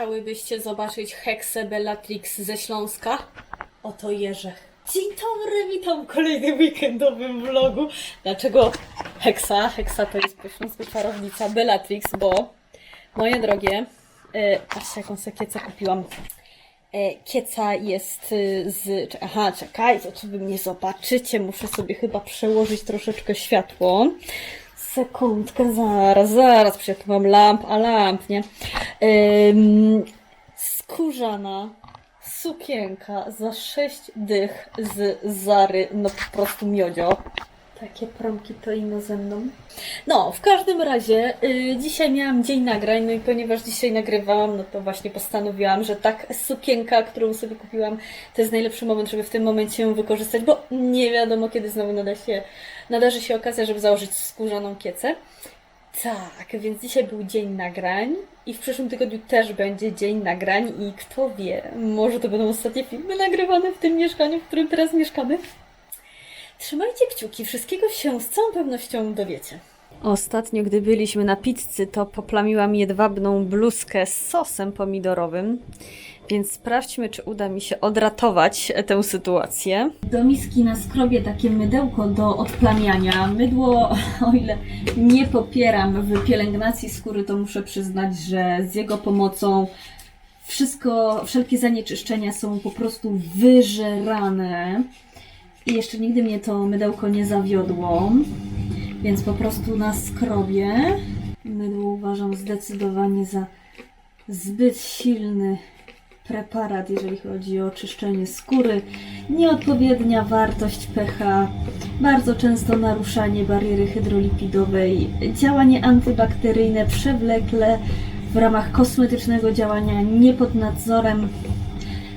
chciałybyście zobaczyć Heksę Bellatrix ze Śląska? Oto Jerzech. Dzień dobry, witam w kolejnym weekendowym vlogu. Dlaczego Heksa? Heksa to jest po śląsku czarownica Bellatrix, bo moje drogie, e, patrzcie jaką sobie kiecę kupiłam. E, Kieca jest y, z. Aha, czekajcie, czy wy mnie zobaczycie? Muszę sobie chyba przełożyć troszeczkę światło. Sekundkę, zaraz, zaraz, przecież mam lamp, a lamp, nie? Ym, skórzana sukienka za sześć dych z Zary, no po prostu miodzio. Takie promki to ino ze mną. No, w każdym razie y, dzisiaj miałam dzień nagrań, no i ponieważ dzisiaj nagrywałam, no to właśnie postanowiłam, że tak sukienka, którą sobie kupiłam, to jest najlepszy moment, żeby w tym momencie ją wykorzystać, bo nie wiadomo kiedy znowu nada się, nadarzy się okazja, żeby założyć skórzaną kiecę. Tak, więc dzisiaj był dzień nagrań i w przyszłym tygodniu też będzie dzień nagrań i kto wie, może to będą ostatnie filmy nagrywane w tym mieszkaniu, w którym teraz mieszkamy. Trzymajcie kciuki, wszystkiego się z całą pewnością dowiecie. Ostatnio, gdy byliśmy na pizzy, to poplamiłam jedwabną bluzkę z sosem pomidorowym, więc sprawdźmy, czy uda mi się odratować tę sytuację. Do miski naskrobię takie mydełko do odplamiania. Mydło, o ile nie popieram w pielęgnacji skóry, to muszę przyznać, że z jego pomocą wszystko, wszelkie zanieczyszczenia są po prostu wyżerane. I jeszcze nigdy mnie to mydełko nie zawiodło, więc po prostu na skrobie. Mydło uważam zdecydowanie za zbyt silny preparat, jeżeli chodzi o oczyszczenie skóry. Nieodpowiednia wartość pH, bardzo często naruszanie bariery hydrolipidowej, działanie antybakteryjne przewlekle w ramach kosmetycznego działania nie pod nadzorem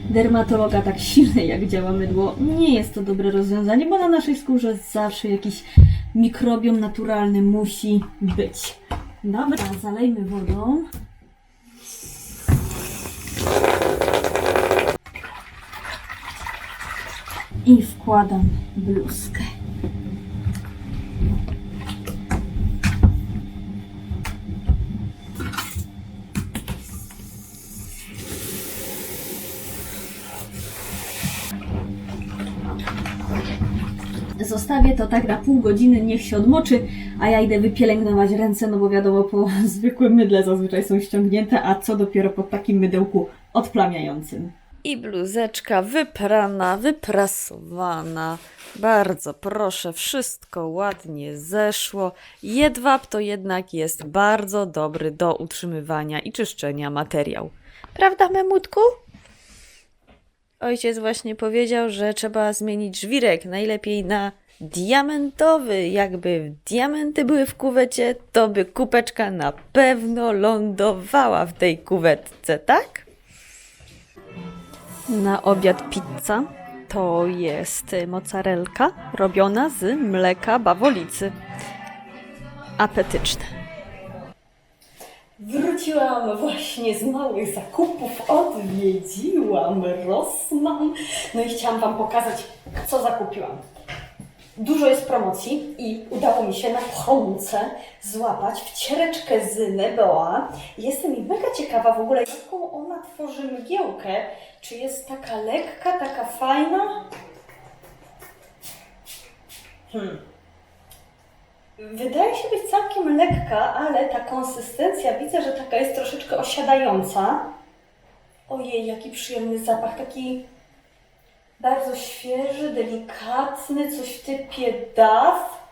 dermatologa tak silny jak działa mydło, nie jest to dobre rozwiązanie, bo na naszej skórze zawsze jakiś mikrobiom naturalny musi być. Dobra, zalejmy wodą. I wkładam bluzkę. Zostawię to tak na pół godziny, niech się odmoczy, a ja idę wypielęgnować ręce, no bo wiadomo, po zwykłym mydle zazwyczaj są ściągnięte, a co dopiero po takim mydełku odplamiającym. I bluzeczka wyprana, wyprasowana. Bardzo proszę, wszystko ładnie zeszło. Jedwab to jednak jest bardzo dobry do utrzymywania i czyszczenia materiał. Prawda, Memutku? Ojciec właśnie powiedział, że trzeba zmienić żwirek, najlepiej na diamentowy. Jakby diamenty były w kuwecie, to by kubeczka na pewno lądowała w tej kuwetce, tak? Na obiad pizza to jest mozzarelka robiona z mleka bawolicy. Apetyczne. Wróciłam właśnie z małych zakupów, odwiedziłam Rossmann. No i chciałam Wam pokazać, co zakupiłam. Dużo jest promocji i udało mi się na promce złapać wciereczkę z Neboa. Jestem mega ciekawa w ogóle, jaką ona tworzy mgiełkę. Czy jest taka lekka, taka fajna? Hmm. Wydaje się być całkiem lekka, ale ta konsystencja widzę, że taka jest troszeczkę osiadająca. Ojej, jaki przyjemny zapach, taki bardzo świeży, delikatny, coś w typie daw,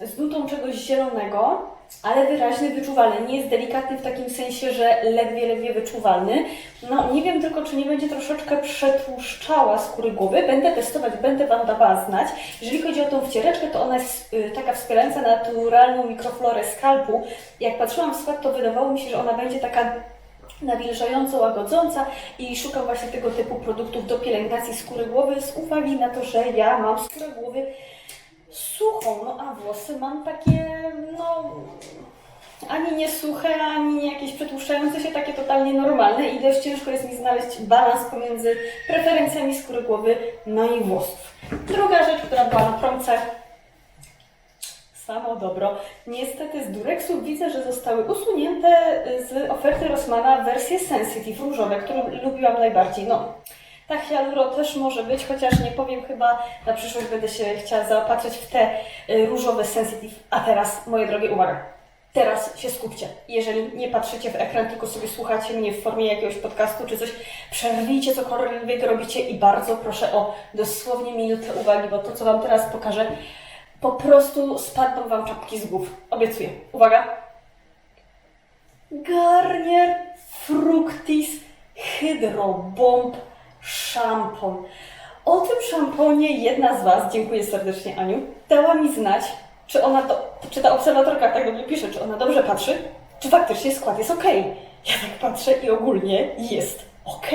z nutą czegoś zielonego, ale wyraźny, wyczuwalny. Nie jest delikatny w takim sensie, że ledwie, ledwie wyczuwalny. No, nie wiem tylko, czy nie będzie troszeczkę przetłuszczała skóry głowy. Będę testować, będę Wam dawała znać. Jeżeli chodzi o tą wciereczkę, to ona jest y, taka wspierająca naturalną mikroflorę skalpu. Jak patrzyłam w skład, to wydawało mi się, że ona będzie taka nawilżająco, łagodząca i szukam właśnie tego typu produktów do pielęgnacji skóry głowy z uwagi na to, że ja mam skórę głowy suchą, no a włosy mam takie, no ani nie suche, ani nie jakieś przetłuszczające się, takie totalnie normalne i dość ciężko jest mi znaleźć balans pomiędzy preferencjami skóry głowy, no i włosów. Druga rzecz, która była na promce, Samo dobro. Niestety z Durexów widzę, że zostały usunięte z oferty Rossmana wersje Sensitive różowe, które lubiłam najbardziej. No, ta hialuro też może być, chociaż nie powiem chyba, na przyszłość będę się chciała zaopatrzyć w te y, różowe Sensitive. A teraz, moje drogie, uwaga. Teraz się skupcie. Jeżeli nie patrzycie w ekran, tylko sobie słuchacie mnie w formie jakiegoś podcastu czy coś, przerwijcie cokolwiek robicie i bardzo proszę o dosłownie minutę uwagi, bo to, co Wam teraz pokażę, po prostu spadną Wam czapki z głów. Obiecuję. Uwaga. Garnier Fructis Hydro Bomb Szampon. O tym szamponie jedna z Was, dziękuję serdecznie Aniu, dała mi znać, czy ona to, czy ta obserwatorka tak do mnie pisze, czy ona dobrze patrzy, czy faktycznie skład jest ok. Ja tak patrzę i ogólnie jest ok.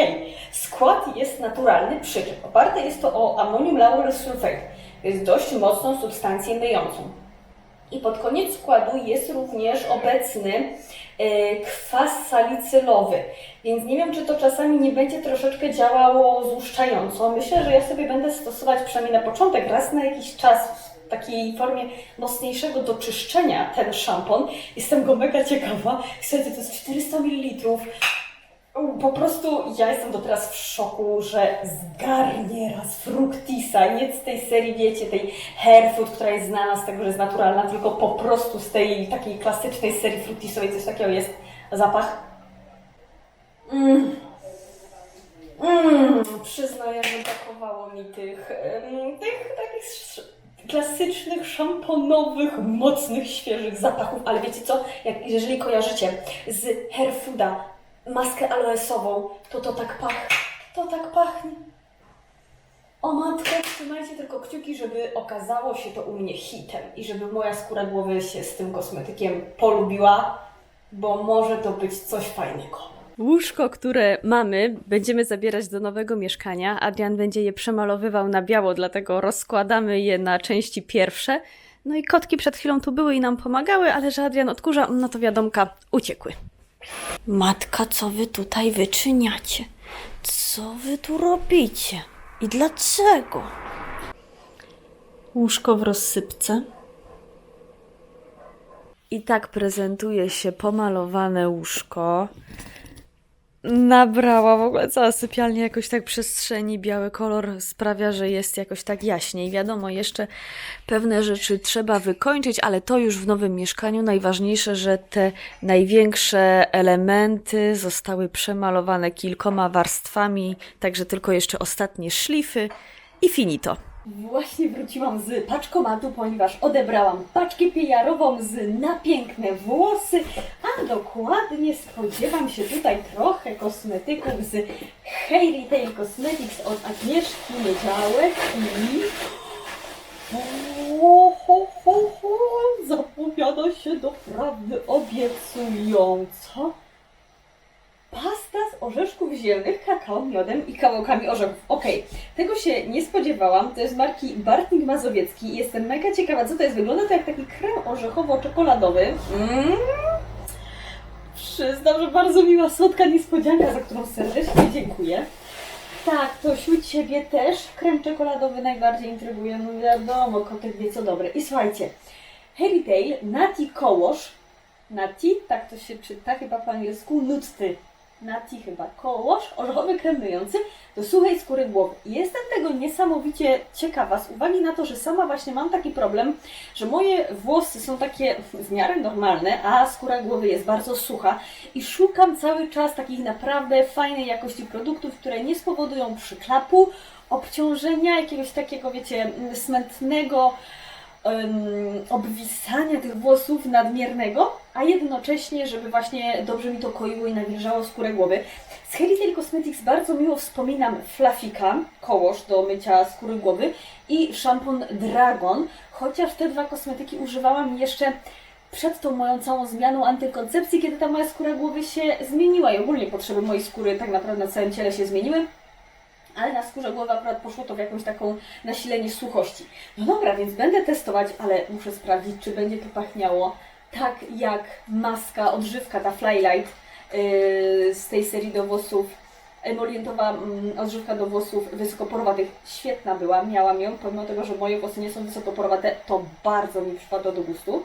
Skład jest naturalny, przy czym oparte jest to o ammonium lauryl sulfate. Jest dość mocną substancję myjącą. I pod koniec składu jest również obecny e, kwas salicylowy, więc nie wiem, czy to czasami nie będzie troszeczkę działało złuszczająco. Myślę, że ja sobie będę stosować przynajmniej na początek, raz na jakiś czas w takiej formie mocniejszego doczyszczenia ten szampon. Jestem go mega ciekawa. Słuchajcie, to jest 400 ml. Po prostu ja jestem do teraz w szoku, że z Garniera, z Fructisa, nie z tej serii, wiecie, tej hair food, która jest znana z tego, że jest naturalna, tylko po prostu z tej takiej klasycznej serii Fructisowej coś takiego jest. Zapach. Mm. Mm. Przyznaję, że brakowało mi tych, tych takich klasycznych, szamponowych, mocnych, świeżych zapachów, ale wiecie co, Jak, jeżeli kojarzycie z Hairfooda maskę aloesową, to to tak pachnie, to tak pachnie. O matko, trzymajcie tylko kciuki, żeby okazało się to u mnie hitem i żeby moja skóra głowy się z tym kosmetykiem polubiła, bo może to być coś fajnego. Łóżko, które mamy, będziemy zabierać do nowego mieszkania. Adrian będzie je przemalowywał na biało, dlatego rozkładamy je na części pierwsze. No i kotki przed chwilą tu były i nam pomagały, ale że Adrian odkurza, no to wiadomka, uciekły. Matka, co wy tutaj wyczyniacie? Co wy tu robicie? I dlaczego? Łóżko w rozsypce. I tak prezentuje się pomalowane łóżko. Nabrała w ogóle cała sypialnia jakoś tak przestrzeni. Biały kolor sprawia, że jest jakoś tak jaśniej. Wiadomo, jeszcze pewne rzeczy trzeba wykończyć, ale to już w nowym mieszkaniu. Najważniejsze, że te największe elementy zostały przemalowane kilkoma warstwami, także tylko jeszcze ostatnie szlify i finito. Właśnie wróciłam z paczkomatu, ponieważ odebrałam paczkę PR-ową z na piękne włosy, a dokładnie spodziewam się tutaj trochę kosmetyków z Hair Retail Cosmetics od Agnieszki Miedziałek i... Ho, ho, ho, ho, zapowiada się doprawdy obiecująco. Pasta z orzeszków ziemnych, kakao, miodem i kawałkami orzechów. Okej, tego się nie spodziewałam. To jest marki Bartnik Mazowiecki. Jestem mega ciekawa, co to jest. Wygląda to jak taki krem orzechowo-czekoladowy. Mm. Przyznam, że bardzo miła słodka niespodzianka, za którą serdecznie dziękuję. Tak, to wśród Ciebie też krem czekoladowy najbardziej intryguje. No wiadomo, kotek wie co dobre. I słuchajcie, Heritage Nati Kołosz. Nati, tak to się czyta chyba po angielsku, nutty. Nati chyba kołosz, orzechowy krem myjący do suchej skóry głowy. Jestem tego niesamowicie ciekawa z uwagi na to, że sama właśnie mam taki problem, że moje włosy są takie w miarę normalne, a skóra głowy jest bardzo sucha i szukam cały czas takich naprawdę fajnej jakości produktów, które nie spowodują przyklapu, obciążenia, jakiegoś takiego, wiecie, smętnego, em, obwisania tych włosów nadmiernego, a jednocześnie, żeby właśnie dobrze mi to koiło i nawilżało skórę głowy. Z Heritage Cosmetics bardzo miło wspominam Flafika, kołosz do mycia skóry głowy i szampon Dragon, chociaż te dwa kosmetyki używałam jeszcze przed tą moją całą zmianą antykoncepcji, kiedy ta moja skóra głowy się zmieniła i ogólnie potrzeby mojej skóry tak naprawdę na całym ciele się zmieniły ale na skórze głowy akurat poszło to w jakąś taką nasilenie suchości. No dobra, więc będę testować, ale muszę sprawdzić, czy będzie to pachniało tak jak maska, odżywka, ta Flylight yy, z tej serii do włosów emolientowa mm, odżywka do włosów wysokoporowatych. Świetna była, miałam ją, pomimo tego, że moje włosy nie są wysokoporowate, to bardzo mi przypadło do gustu.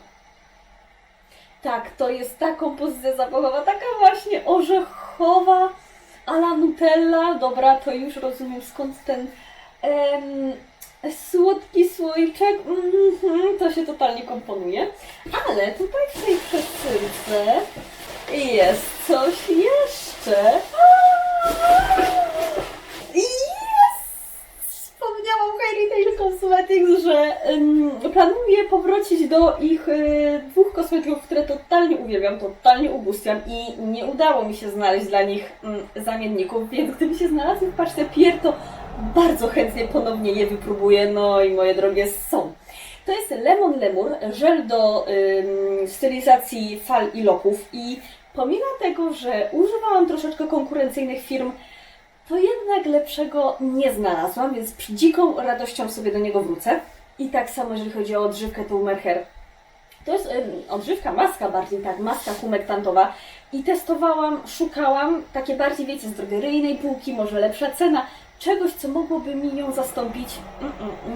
Tak, to jest ta kompozycja zapachowa, taka właśnie orzechowa, a la Nutella. Dobra, to już rozumiem skąd ten em, słodki słoiczek. Mhm, to się totalnie komponuje. Ale tutaj w tej przesyłce jest coś jeszcze. Jest! Wspomniałam Fairy Tail Cosmetics, że planuję powrócić do ich y, dwóch kosmetyków, które totalnie uwielbiam, totalnie ubóstwiam i nie udało mi się znaleźć dla nich ym, zamienników, więc gdyby się znalazły w paczce Pier, to bardzo chętnie ponownie je wypróbuję, no i moje drogie są. To jest Lemon Lemur, żel do stylizacji fal i loków i pomimo tego, że używałam troszeczkę konkurencyjnych firm, to jednak lepszego nie znalazłam, więc z dziką radością sobie do niego wrócę. I tak samo jeżeli chodzi o odżywkę to Merher. To jest odżywka, maska bardziej, tak, maska humektantowa. I testowałam, szukałam, takie bardziej, wiecie, z drogeryjnej półki, może lepsza cena, czegoś, co mogłoby mi ją zastąpić.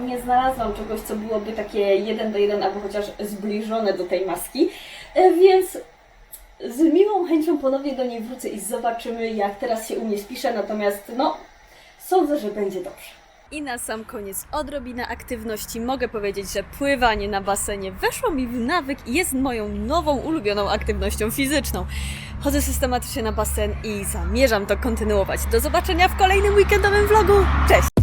Nie znalazłam czegoś, co byłoby takie jeden do jeden, albo chociaż zbliżone do tej maski. E, Więc z miłą chęcią ponownie do niej wrócę i zobaczymy, jak teraz się u mnie spiszę. Natomiast, no, sądzę, że będzie dobrze. I na sam koniec odrobina aktywności. Mogę powiedzieć, że pływanie na basenie weszło mi w nawyk i jest moją nową ulubioną aktywnością fizyczną. Chodzę systematycznie na basen i zamierzam to kontynuować. Do zobaczenia w kolejnym weekendowym vlogu. Cześć!